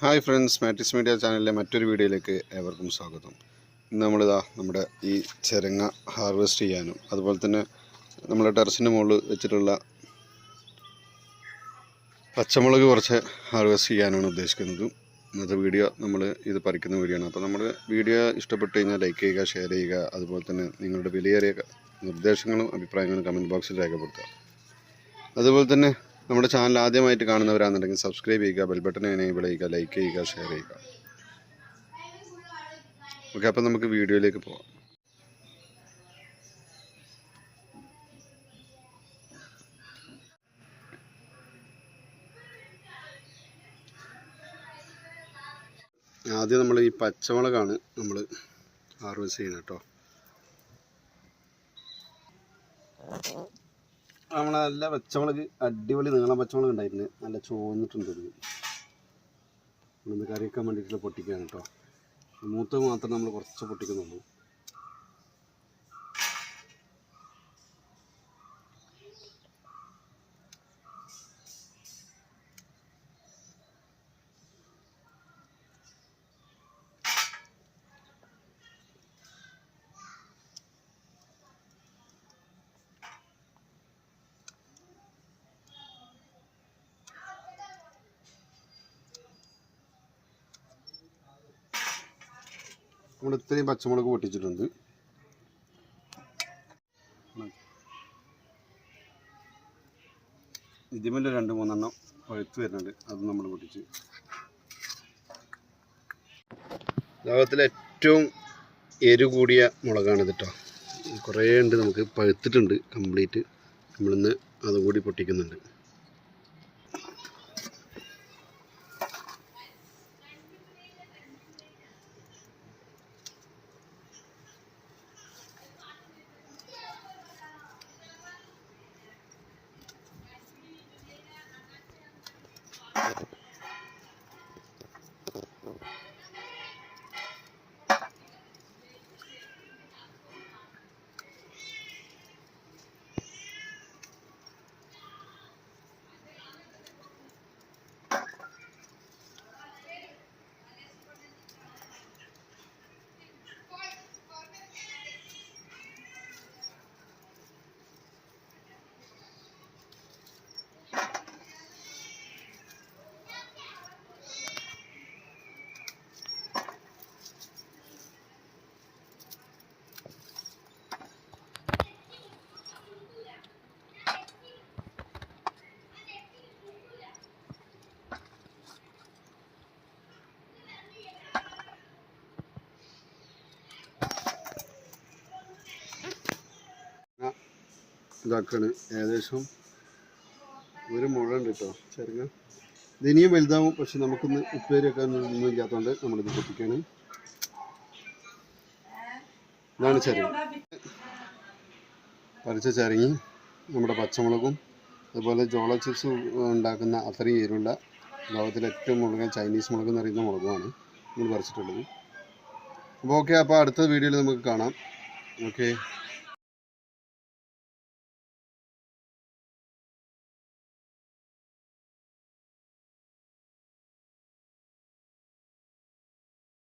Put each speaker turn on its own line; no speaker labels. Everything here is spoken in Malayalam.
ഹായ് ഫ്രണ്ട്സ് മാറ്റിസ് മീഡിയ ചാനലിലെ മറ്റൊരു വീഡിയോയിലേക്ക് ഏവർക്കും സ്വാഗതം. ഇന്ന് നമ്മളിതാ നമ്മുടെ ഈ ചെരങ്ങ ഹാർവെസ്റ്റ് ചെയ്യാനും അതുപോലെ തന്നെ നമ്മുടെ ടെറസിന്റെ മുകളിൽ വെച്ചിട്ടുള്ള പച്ചമുളക് കുറച്ച് ഹാർവെസ്റ്റ് ചെയ്യാനാണ് ഉദ്ദേശിക്കുന്നത്. ഇന്നത്തെ വീഡിയോ നമ്മൾ ഇത് പറിക്കുന്ന വീഡിയോ ആണ്. അപ്പോൾ നമ്മുടെ വീഡിയോ ഇഷ്ടപ്പെട്ട് കഴിഞ്ഞാൽ ലൈക്ക് ചെയ്യുക ഷെയർ ചെയ്യുക അതുപോലെ തന്നെ നിങ്ങളുടെ വിലയേറിയ നിർദ്ദേശങ്ങളും അഭിപ്രായങ്ങളും കമന്റ് ബോക്സിൽ രേഖപ്പെടുത്തുക. അതുപോലെ തന്നെ നമ്മുടെ ചാനൽ ആദ്യമായിട്ട് കാണുന്നവരാണെന്നുണ്ടെങ്കിൽ സബ്സ്ക്രൈബ് ചെയ്യുക ബെൽ ബട്ടൺ എനേബിൾ ചെയ്യുക ലൈക്ക് ചെയ്യുക ഷെയർ ചെയ്യുക. ഓക്കെ അപ്പം നമുക്ക് വീഡിയോയിലേക്ക് പോവാം. ആദ്യം നമ്മൾ ഈ പച്ചമുളകാണ് നമ്മൾ ഹാർവെസ്റ്റ് ചെയ്യുന്നത് കേട്ടോ. നമ്മൾ നല്ല പച്ചമുളക് അടിപൊളി നീളം പച്ചമുളക് ഉണ്ടായിരുന്നു നല്ല ചോന്നിട്ടുണ്ട് ഇത്. കറി വെക്കാൻ വേണ്ടിയിട്ടുള്ള പൊട്ടിക്കുകയാണ് കേട്ടോ. മൂത്തത് മാത്രം നമ്മൾ കുറച്ച് പൊട്ടിക്കുന്നുള്ളൂ. നമ്മൾ ഇത്രയും പച്ചമുളക് പൊട്ടിച്ചിട്ടുണ്ട്. ഇതിമല്ല രണ്ട് മൂന്നെണ്ണം പഴുത്ത് വരുന്നുണ്ട്. അത് നമ്മൾ പൊട്ടിച്ച്. ലോകത്തിലെ ഏറ്റവും എരു കൂടിയ മുളകാണിത് കേട്ടോ കുറേ ഉണ്ട് നമുക്ക് പഴുത്തിട്ടുണ്ട് കംപ്ലീറ്റ്. നമ്മളിന്ന് അതുകൂടി പൊട്ടിക്കുന്നുണ്ട്. Thank you. ഇതാക്കാണ്. ഏകദേശം ഒരു മുഴ ഉണ്ട് കേട്ടോ ചെറുങ്ങ. ഇത് ഇനിയും വലുതാവും പക്ഷെ നമുക്കൊന്ന് ഉപ്പേരി ഒക്കെ ഒന്നും ഇല്ലാത്തതുകൊണ്ട് നമ്മളിത് പൊട്ടിക്കാണ്. ഇതാണ് ചെറുങ്ങ. പറിച്ച ചെറുങ്ങി നമ്മുടെ പച്ചമുളകും അതുപോലെ ജോള ചിപ്സ് ഉണ്ടാക്കുന്ന അത്രയും ഏരുള്ള ലോകത്തിലെ ഏറ്റവും മുളക് ചൈനീസ് മുളക് എന്ന് പറയുന്ന മുളകുമാണ് നമ്മൾ പറിച്ചിട്ടുള്ളത്. അപ്പോൾ ഓക്കെ അപ്പോൾ അടുത്ത വീഡിയോയിൽ നമുക്ക് കാണാം. ഓക്കെ.